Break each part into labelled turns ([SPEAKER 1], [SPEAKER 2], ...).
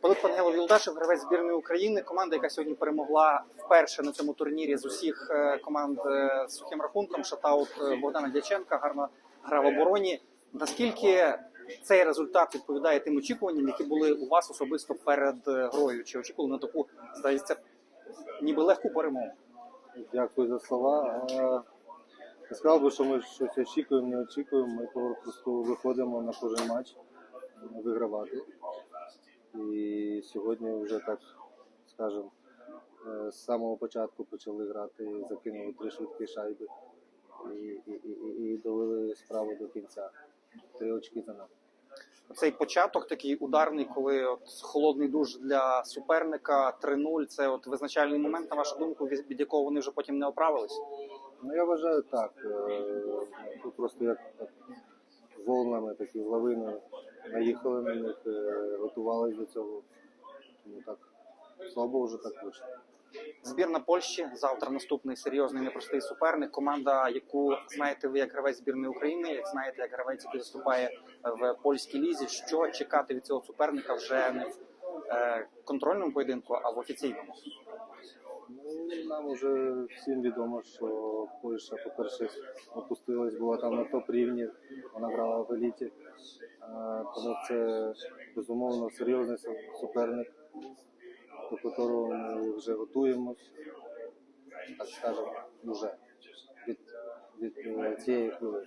[SPEAKER 1] Пилип Пангелов Юлдашев, гравець збірної України. Команда, яка сьогодні перемогла вперше на цьому турнірі з усіх е, команд е, з сухим рахунком. Шатаут е, Богдана Дяченка, гарна гра в обороні. Наскільки цей результат відповідає тим очікуванням, які були у вас особисто перед грою? Чи очікували на таку, здається, ніби легку перемогу?
[SPEAKER 2] Дякую за слова. Не сказав би, що ми щось очікуємо, не очікуємо. Ми просто виходимо на кожен матч вигравати. І сьогодні вже так скажемо, е, з самого початку почали грати, закинули три швидкі шайби і, і, і, і- довели справу до кінця. Три очки за нами.
[SPEAKER 1] Цей початок такий ударний, коли от холодний душ для суперника 3-0, це от визначальний момент, на вашу думку, від якого вони вже потім не оправились.
[SPEAKER 2] Ну я вважаю так. е, Тут просто як волнами такі лавиною наїхали на них, е, готувалися до цього. Тому так слабо вже так вийшло.
[SPEAKER 1] Збірна Польщі завтра наступний серйозний непростий суперник. Команда, яку знаєте ви як гравець збірної України, як знаєте, як гравець, який виступає в польській лізі. Що чекати від цього суперника вже не в е, контрольному поєдинку, а в офіційному.
[SPEAKER 2] Нам вже всім відомо, що Польща, по-перше, опустилась, була там на топ-рівні, вона грала в еліті. Тому це безумовно серйозний суперник, до якого ми вже готуємось, так скажемо, вже від, від е, цієї хвилини.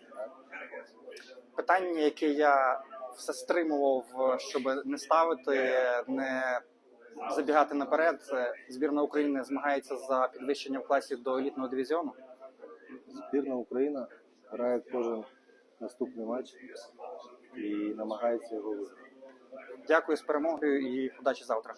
[SPEAKER 1] Питання, яке я все стримував, щоб не ставити, не забігати наперед. Збірна України змагається за підвищення в класі до елітного дивізіону.
[SPEAKER 2] Збірна Україна грає кожен наступний матч і намагається його виграти.
[SPEAKER 1] Дякую з перемогою і удачі завтра.